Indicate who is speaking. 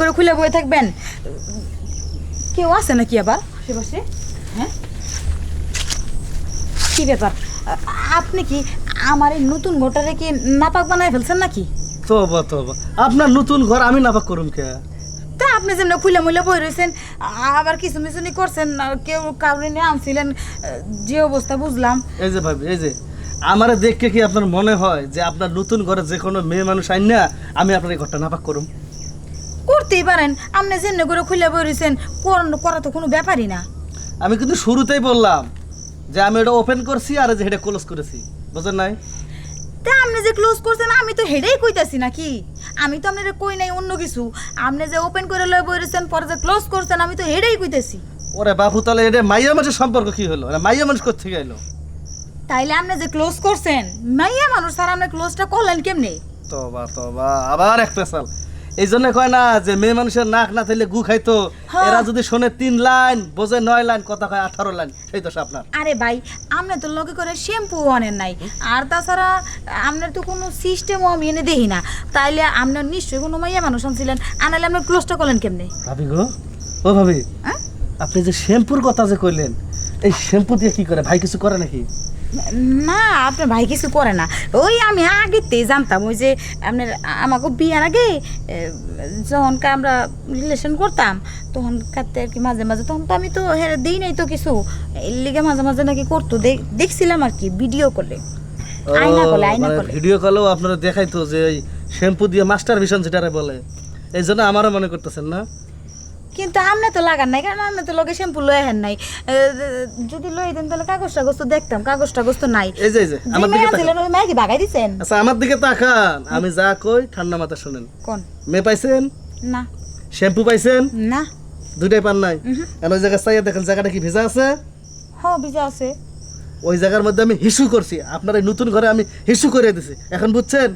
Speaker 1: করে খুলে বয়ে থাকবেন? কেউ আছে নাকি আবার? আশেপাশে? হ্যাঁ? কি ব্যাপার? আপনি কি আমার এই নতুন ঘরটারে কি নাপাক বানায় ফেলছেন নাকি?
Speaker 2: তোবা তোবা। আপনার নতুন ঘর আমি নাপাক করুম কে?
Speaker 1: তা আপনি যেমন খুলে মুলে বই রয়েছেন আবার কিছু মিছুনি করছেন কেউ কাউরে নিয়ে আনছিলেন যে অবস্থা বুঝলাম।
Speaker 2: এই যে ভাবি এই যে। আমার দেখকে কি আপনার মনে হয় যে আপনার নতুন ঘরে যে কোনো মেয়ে মানুষ আইন না আমি আপনার এই ঘরটা নাপাক করুম?
Speaker 1: করতেই পারেন। আপনি যেমনি করে খুলে বই রয়েছেন করা তো কোনো ব্যাপারই না।
Speaker 2: আমি কিন্তু শুরুতেই বললাম যে আমি এটা ওপেন করছি আর যে এটা ক্লোজ করেছি। বুঝেন নাই?
Speaker 1: তা আপনি যে ক্লোজ করছেন আমি তো হেডেই কইতাছি নাকি? আমি তো আপনার কই নাই অন্য কিছু। আপনি যে ওপেন করে লয় বই রয়েছেন পরে যে ক্লোজ করছেন আমি তো হেডেই কইতাছি।
Speaker 2: ওরে বাপু তাহলে এটা মাইয়া মানুষের সম্পর্ক কি হলো? মাইয়া মানুষ কোথেকে এলো?
Speaker 1: তাইলে আপনি যে ক্লোজ করছেন মাইয়া মানুষ স্যার আপনি ক্লোজটা করলেন কেমনে?
Speaker 2: তবা তবা আবার এক পেশাল এই জন্য কয় না যে মেয়ে মানুষের নাক না থাকলে গু খাইতো।
Speaker 1: হ্যাঁ।
Speaker 2: এরা যদি শোনে তিন লাইন বোঝে নয় লাইন কথা কয় আঠারো লাইন সেই দোষ আপনার
Speaker 1: আরে ভাই আপনি তো লগে করে শ্যাম্পু আনেন নাই। আর তাছাড়া আপনার তো কোনো সিস্টেমও আমি এনে দেখি না। তাইলে আপনার নিশ্চয়ই কোনো মাইয়া মানুষ আনছিলেন। আনালে আপনার ক্লোজটা করলেন কেমনে?
Speaker 2: ভাবি গো ও ভাবি
Speaker 1: হ্যাঁ?
Speaker 2: আপনি যে শ্যাম্পুর কথা যে কইলেন এই শ্যাম্পু দিয়ে কি করে? ভাই কিছু করে নাকি?
Speaker 1: না আপনার ভাই কিছু করে না। ওই আমি আগেতেই জানতাম ওই যে আপনার আমাকে বিয়ার আগে এ, যখন কা আমরা রিলেশন করতাম তখন কাটতে আর কি মাঝে মাঝে। তখন তো আমি তো হ্যাঁ দিই নাই তো কিছু। এর লিগে মাঝে মাঝে নাকি করতো। দেখছিলাম আর কি ভিডিও করলে আয়না
Speaker 2: ভিডিও কলেও আপনারা দেখাইতো যে শ্যাম্পু দিয়ে মাস্টার ভিশন যেটারে বলে। এই জন্য আমারও মনে করতেছেন না?
Speaker 1: কিন্তু আপনি তো লাগান নাই কারণ আপনি তো লগে শ্যাম্পু লয়ে হেন নাই। যদি লই দেন তাহলে কাগজ টাগজ তো দেখতাম কাগজ টাগজ তো নাই।
Speaker 2: এই যে এই যে আমার দিকে তাকান।
Speaker 1: ওই মেয়ে কি ভাগাই দিছেন?
Speaker 2: আচ্ছা আমার দিকে তাকান। আমি যা কই ঠান্ডা মাথা শুনেন।
Speaker 1: কোন?
Speaker 2: মেয়ে পাইছেন?
Speaker 1: না।
Speaker 2: শ্যাম্পু পাইছেন?
Speaker 1: না।
Speaker 2: দুটাই পান নাই? আর ওই জায়গা চাইয়া দেখেন জায়গাটা কি ভেজা আছে?
Speaker 1: হ্যাঁ বিজা আছে।
Speaker 2: ওই জায়গার মধ্যে আমি হিসু করছি। আপনার নতুন ঘরে আমি হিসু করে দিছি। এখন বুঝছেন?